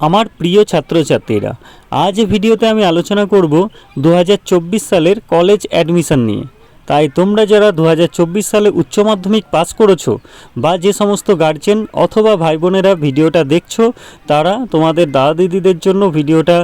আমার প্রিয় ছাত্রছাত্রীরা। আজ ভিডিওতে আমি আলোচনা করব দু হাজার চব্বিশ সালের কলেজ অ্যাডমিশন নিয়ে। তাই তোমরা যারা দু হাজার চব্বিশ সালে উচ্চ মাধ্যমিক পাস করেছ বা যে সমস্ত গার্জেন অথবা ভাই বোনেরা ভিডিওটা দেখছ, তারা তোমাদের দাদা দিদিদের জন্য ভিডিওটা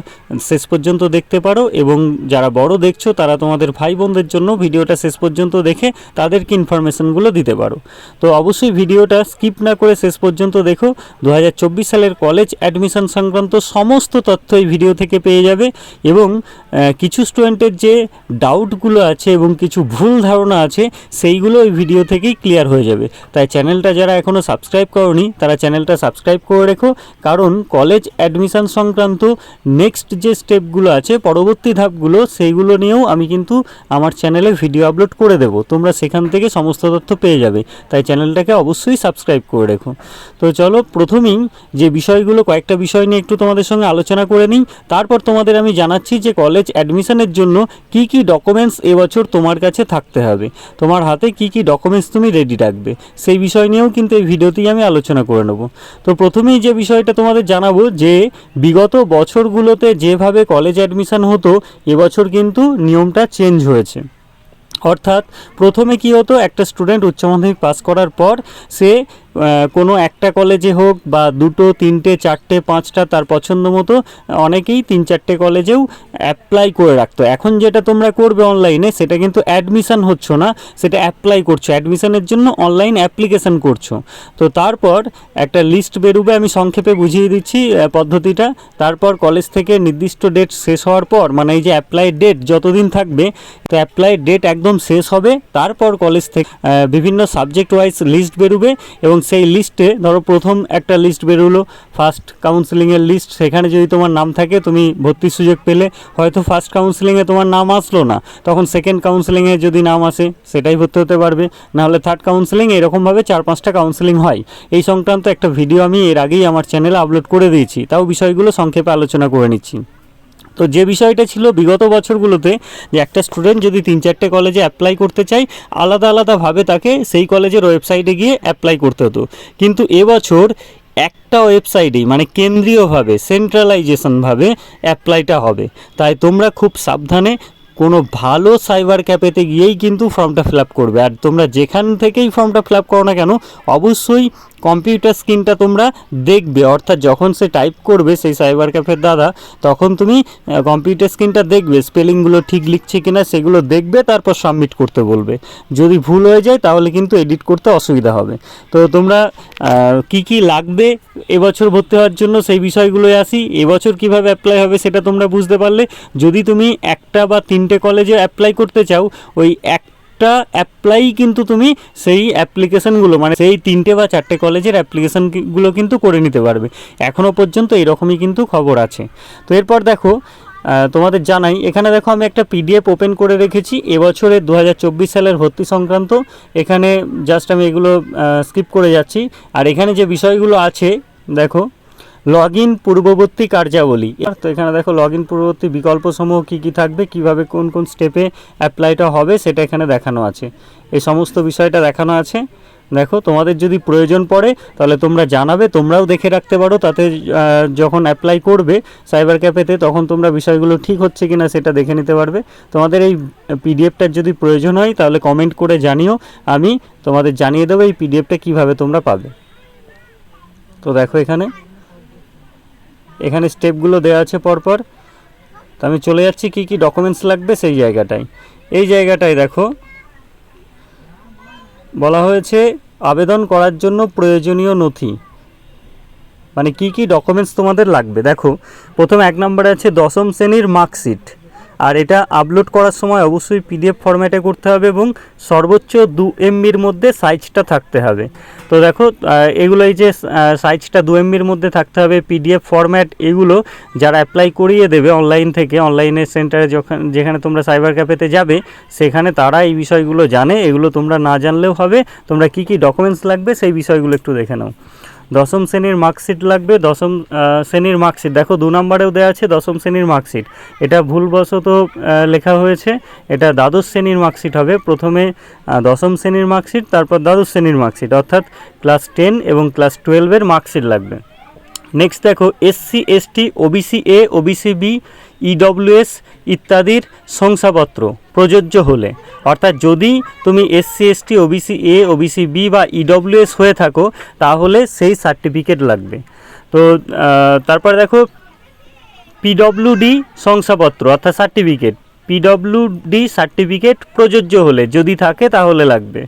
শেষ পর্যন্ত দেখতে পারো এবং যারা বড় দেখছ, তারা তোমাদের ভাই বোনদের জন্য ভিডিওটা শেষ পর্যন্ত দেখে তাদেরকে ইনফরমেশনগুলো দিতে পারো। তো অবশ্যই ভিডিওটা স্কিপ না করে শেষ পর্যন্ত দেখো দু হাজার চব্বিশ সালের কলেজ অ্যাডমিশন সংক্রান্ত সমস্ত তথ্য এই ভিডিও থেকে পেয়ে যাবে এবং কিছু স্টুডেন্টের যে ডাউটগুলো আছে এবং কিছু ভুল ধারণা আছে, সেইগুলো এই ভিডিও থেকেই ক্লিয়ার হয়ে যাবে। তাই চ্যানেলটা যারা এখনও সাবস্ক্রাইব করনি, তারা চ্যানেলটা সাবস্ক্রাইব করে রেখো। কারণ কলেজ অ্যাডমিশন সংক্রান্ত নেক্সট যে স্টেপগুলো আছে, পরবর্তী ধাপগুলো, সেইগুলো নিয়েও আমি কিন্তু আমার চ্যানেলে ভিডিও আপলোড করে দেবো। তোমরা সেখান থেকে সমস্ত তথ্য পেয়ে যাবে। তাই চ্যানেলটাকে অবশ্যই সাবস্ক্রাইব করে রেখো। তো চলো, প্রথমেই যে বিষয়গুলো, কয়েকটা বিষয় নিয়ে একটু তোমাদের সঙ্গে আলোচনা করে নিই। তারপর তোমাদের আমি জানাচ্ছি যে কলেজ অ্যাডমিশনের জন্য কি কি ডকুমেন্টস এবছর তোমার কাছে থাকতে হবে। তোমার হাতে কি কি ডকুমেন্টস তুমি রেডি রাখবে, সেই বিষয় নিয়েও কিন্তু এই ভিডিওতেই আমি আলোচনা করে নেব। তো প্রথমেই যে বিষয়টা তোমাদের জানাব যে, বিগত বছরগুলোতে যেভাবে কলেজ অ্যাডমিশান হতো, এবছর কিন্তু নিয়মটা চেঞ্জ হয়েছে। অর্থাৎ প্রথমে কি হতো, একটা স্টুডেন্ট উচ্চ মাধ্যমিক পাস করার পর সে কোনো একটা কলেজে হোক বা দুটো, তিনটে, চারটে, পাঁচটা, তার পছন্দ মতো, অনেকেই তিন, চারটে কলেজেও অ্যাপ্লাই করে রাখতো। এখন যেটা তোমরা করবে অনলাইনে সেটা কিন্তু অ্যাডমিশান হচ্ছ না, সেটা অ্যাপ্লাই করছ। অ্যাডমিশানের জন্য অনলাইন অ্যাপ্লিকেশন করছ। তো তারপর একটা লিস্ট বেরোবে, আমি সংক্ষেপে বুঝিয়ে দিচ্ছি পদ্ধতিটা। তারপর কলেজ থেকে নির্দিষ্ট ডেট শেষ হওয়ার পর মানে এই যে অ্যাপ্লাই ডেট যতদিন থাকবে, তো অ্যাপ্লাই ডেট একদম শেষ হবে। তারপর কলেজ থেকে বিভিন্ন সাবজেক্ট ওয়াইজ লিস্ট বেরোবে এবং সেই লিস্টে ধরো প্রথম একটা লিস্ট বেরোলো ফার্স্ট কাউন্সিলিংয়ের লিস্ট সেখানে যদি তোমার নাম থাকে, তুমি ভর্তির সুযোগ পেলে, হয়তো ফার্স্ট কাউন্সিলিংয়ে তোমার নাম আসলো না, তখন সেকেন্ড কাউন্সিলিংয়ে যদি নাম আসে, সেটাই ভর্তি হতে পারবে। নাহলে থার্ড কাউন্সিলিং এরকমভাবে চার পাঁচটা কাউন্সিলিং হয়। এই সংক্রান্ত একটা ভিডিও আমি এর আগেই আমার চ্যানেলে আপলোড করে দিয়েছি, তাও বিষয়গুলো সংক্ষেপে আলোচনা করে নিচ্ছি। তো যে বিষয়টা ছিল বিগত বছরগুলোতে যে একটা স্টুডেন্ট যদি তিন চারটে কলেজে অ্যাপ্লাই করতে চায়, আলাদা আলাদাভাবে তাকে সেই কলেজের ওয়েবসাইটে গিয়ে অ্যাপ্লাই করতে হতো। কিন্তু এবছর একটা ওয়েবসাইটেই মানে কেন্দ্রীয়ভাবে সেন্ট্রালাইজেশনভাবে অ্যাপ্লাইটা হবে। তাই তোমরা খুব সাবধানে কোনো ভালো সাইবার ক্যাফেতে গিয়েই কিন্তু ফর্মটা ফিল আপ করবে। আর তোমরা যেখান থেকেই ফর্মটা ফিল আপ করো না কেন, অবশ্যই কম্পিউটার স্ক্রিনটা তোমরা দেখবে। অর্থাৎ যখন সে টাইপ করবে সেই সাইবার ক্যাফের দাদা, তখন তুমি কম্পিউটার স্ক্রিনটা দেখবে স্পেলিংগুলো ঠিক লিখছে কি না সেগুলো দেখবে, তারপর সাবমিট করতে বলবে। যদি ভুল হয়ে যায় তাহলে কিন্তু এডিট করতে অসুবিধা হবে। তো তোমরা কি কি লাগবে এবছর ভর্তি হওয়ার জন্য সেই বিষয়গুলোয় আসি। এবছর কীভাবে অ্যাপ্লাই হবে সেটা তোমরা বুঝতে পারলে। যদি তুমি একটা বা তিনটে কলেজে অ্যাপ্লাই করতে চাও, ওই এক একটা অ্যাপ্লাই কিন্তু তুমি সেই অ্যাপ্লিকেশনগুলো মানে সেই তিনটে বা চারটে কলেজের অ্যাপ্লিকেশনগুলো কিন্তু করে নিতে পারবে। এখনও পর্যন্ত এরকমই কিন্তু খবর আছে। তো এরপর দেখো তোমাদের জানাই, এখানে দেখো আমি একটা পিডিএফ ওপেন করে রেখেছি, এবছরের দু সালের ভর্তি সংক্রান্ত। এখানে জাস্ট আমি এগুলো স্কিপ করে যাচ্ছি। আর এখানে যে বিষয়গুলো আছে, দেখো লগ ইন পূর্ববর্তী কার্যাবলী। তো এখানে দেখো লগ ইন পূর্ববর্তী বিকল্পসমূহ কী কী থাকবে, কীভাবে কোন কোন স্টেপে অ্যাপ্লাইটা হবে সেটা এখানে দেখানো আছে। এই সমস্ত বিষয়টা দেখানো আছে। দেখো, তোমাদের যদি প্রয়োজন পড়ে, তাহলে তোমরা জানাবে, তোমরাও দেখে রাখতে পারো, তাতে যখন অ্যাপ্লাই করবে সাইবার ক্যাফেতে তখন তোমরা বিষয়গুলো ঠিক হচ্ছে কিনা সেটা দেখে নিতে পারবে। তোমাদের এই পিডিএফটার যদি প্রয়োজন হয়, তাহলে কমেন্ট করে জানিও, আমি তোমাদের জানিয়ে দেবো এই পিডিএফটা কীভাবে তোমরা পাবে। তো দেখো এখানে। এখানে স্টেপগুলো দেওয়া আছে পরপর। তো আমি চলে যাচ্ছি, কি কি ডকুমেন্টস লাগবে সেই জায়গাটায়। এই জায়গাটায় দেখো, বলা হয়েছে আবেদন করার জন্য প্রয়োজনীয় নথি। মানে কি কি ডকুমেন্টস তোমাদের লাগবে? দেখো, প্রথম এক নম্বরে আছে দশম শ্রেণির মার্কশিট আর এটা আপলোড করার সময় অবশ্যই পিডিএফ ফরম্যাটে করতে হবে এবং সর্বোচ্চ দু এমবির মধ্যে সাইজটা থাকতে হবে। তো দেখো এগুলো এই যে সাইজটা দু এমবির মধ্যে থাকতে হবে পিডিএফ ফরম্যাট এগুলো যারা অ্যাপ্লাই করিয়ে দেবে অনলাইন থেকে অনলাইনের সেন্টারে যখন, যেখানে তোমরা সাইবার ক্যাফেতে যাবে, সেখানে তারা এই বিষয়গুলো জানে, এগুলো তোমরা না জানলেও হবে। তোমরা কি কি ডকুমেন্টস লাগবে, সেই বিষয়গুলো একটু দেখে নাও। দশম শ্রেণির মার্কশিট লাগবে, দশম শ্রেণির মার্কশিট দেখো দু নম্বরেও দেওয়া আছে দশম শ্রেণির মার্কশিট এটা ভুলবশত লেখা হয়েছে, এটা দ্বাদশ শ্রেণির মার্কশিট হবে। প্রথমে দশম শ্রেণির মার্কশিট তারপর দ্বাদশ শ্রেণির মার্কশিট অর্থাৎ ক্লাস টেন এবং ক্লাস টুয়েলভের মার্কশিট লাগবে। নেক্সট দেখো SC ST OBC A OBC B EWS ইত্যাদির শংসাপত্র প্রযোজ্য হলে। অর্থাৎ যদি তুমি SC ST OBC A OBC B বা ইডব্লিউএস হয়ে থাকো, তাহলে সেই সার্টিফিকেট লাগবে। তো তারপরে দেখো পিডব্লিউডি শংসাপত্র, অর্থাৎ সার্টিফিকেট। পিডব্লিউডি সার্টিফিকেট প্রযোজ্য হলে যদি থাকে, তাহলে লাগবে।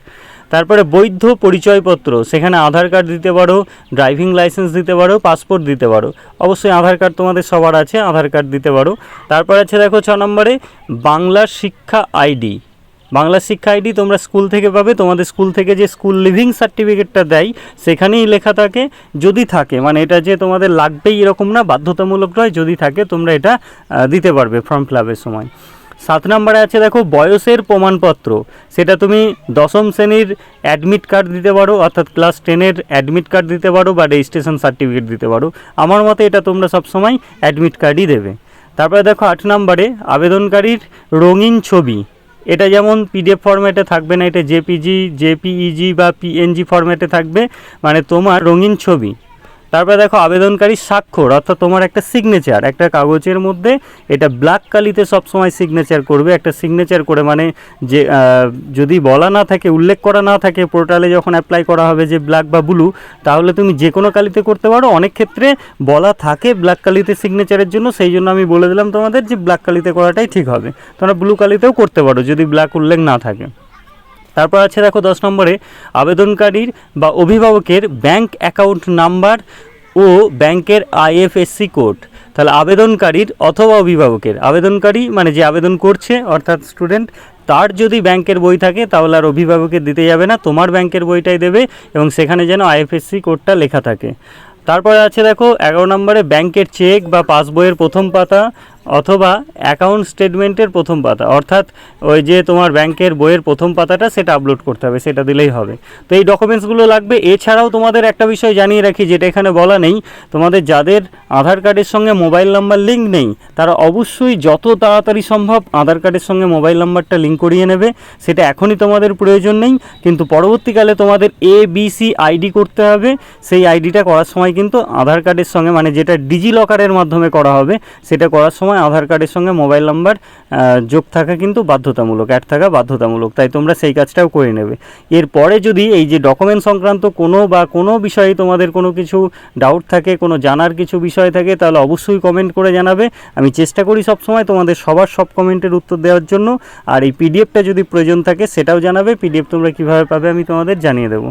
তারপরে বৈধ পরিচয়পত্র, সেখানে আধার কার্ড দিতে পারো, ড্রাইভিং লাইসেন্স দিতে পারো, পাসপোর্ট দিতে পারো। অবশ্যই আধার কার্ড তোমাদের সবার আছে, আধার কার্ড দিতে পারো। তারপর আছে দেখো ছ নম্বরে বাংলা শিক্ষা আইডি। বাংলা শিক্ষা আইডি তোমরা স্কুল থেকে পাবে। তোমাদের স্কুল থেকে যে স্কুল লিভিং সার্টিফিকেটটা দেয়, সেখানেই লেখা থাকে, যদি থাকে। মানে এটা যে তোমাদের লাগবেই এরকম না, বাধ্যতামূলক নয়, যদি থাকে, তোমরা এটা দিতে পারবে ফর্ম ফিলাপের সময়। সাত নম্বরে আছে দেখো বয়সের প্রমাণপত্র। সেটা তুমি দশম শ্রেণির অ্যাডমিট কার্ড দিতে পারো, অর্থাৎ ক্লাস টেনের অ্যাডমিট কার্ড দিতে পারো বা রেজিস্ট্রেশন সার্টিফিকেট দিতে পারো। আমার মতে এটা তোমরা সবসময় অ্যাডমিট কার্ডই দেবে। তারপরে দেখো আট নম্বরে, আবেদনকারীর রঙিন ছবি। এটা যেমন পিডিএফ ফরম্যাটে থাকবে না, এটা জেপিজি জেপিইজি বা পিএনজি ফরম্যাটে থাকবে। মানে তোমার রঙিন ছবি। তারপরে দেখো আবেদনকারী স্বাক্ষর, অর্থাৎ তোমার একটা সিগনেচার একটা কাগজের মধ্যে এটা ব্ল্যাক কালিতে সবসময় সিগনেচার করবে। একটা সিগনেচার করে মানে যে যদি বলা না থাকে, উল্লেখ করা না থাকে পোর্টালে যখন অ্যাপ্লাই করা হবে যে ব্ল্যাক বা ব্লু তাহলে তুমি যে কোনো কালিতে করতে পারো। অনেক ক্ষেত্রে বলা থাকে ব্ল্যাক কালিতে সিগনেচারের জন্য, সেই জন্য আমি বলে দিলাম তোমাদের যে ব্ল্যাক কালিতে করাটাই ঠিক হবে। তোমরা ব্লু কালিতেও করতে পারো, যদি ব্ল্যাক উল্লেখ না থাকে। তারপর আছে দেখো দশ নম্বরে, আবেদনকারীর বা অভিভাবকের ব্যাংক অ্যাকাউন্ট নাম্বার ও ব্যাংকের আইএফএসসি কোড তাহলে আবেদনকারীর অথবা অভিভাবকের, আবেদনকারী মানে যে আবেদন করছে, অর্থাৎ স্টুডেন্ট তার যদি ব্যাংকের বই থাকে, তাহলে আর অভিভাবকের দিতে যাবে না, তোমার ব্যাংকের বইটাই দেবে এবং সেখানে যেন আইএফএসসি কোডটা লেখা থাকে। তারপরে আছে দেখো, এগারো নম্বরে ব্যাংকের চেক বা পাসবইয়ের প্রথম পাতা অথবা অ্যাকাউন্ট স্টেটমেন্টের প্রথম পাতা, অর্থাৎ ওই যে তোমার ব্যাংকের বইয়ের প্রথম পাতাটা সেটা আপলোড করতে হবে, সেটা দিলেই হবে। তো এই ডকুমেন্টসগুলো লাগবে, এছাড়াও তোমাদের একটা বিষয় জানিয়ে রাখি, যেটা এখানে বলা নেই, তোমাদের যাদের আধার কার্ডের সঙ্গে মোবাইল নাম্বার লিঙ্ক নেই, তারা অবশ্যই যত তাড়াতাড়ি সম্ভব আধার কার্ডের সঙ্গে মোবাইল নাম্বারটা লিঙ্ক করিয়ে নেবে, সেটা এখনই তোমাদের প্রয়োজন নেই, কিন্তু পরবর্তীকালে তোমাদের এ বি সি আইডি করতে হবে, সেই আইডিটা করার সময় কিন্তু আধার কার্ডের সঙ্গে মানে যেটা ডিজি লকারের মাধ্যমে করা হবে, সেটা করার সময় আধার কার্ডের সঙ্গে মোবাইল নাম্বার যোগ থাকা কিন্তু বাধ্যতামূলক অ্যাড থাকা বাধ্যতামূলক, তাই তোমরা সেই কাজটাও করে নেবে। এরপরে যদি এই যে ডকুমেন্ট সংক্রান্ত কোনো বা কোনো বিষয়ে তোমাদের কোনো কিছু ডাউট থাকে, কোনো জানার কিছু বিষয় থাকে, তাহলে অবশ্যই কমেন্ট করে জানাবে। আমি চেষ্টা করি সব সময় তোমাদের সবার সব কমেন্টের উত্তর দেওয়ার জন্য। আর এই পিডিএফটা যদি প্রয়োজন থাকে, সেটাও জানাবে। পিডিএফ তোমরা কীভাবে পাবে আমি তোমাদের জানিয়ে দেবো।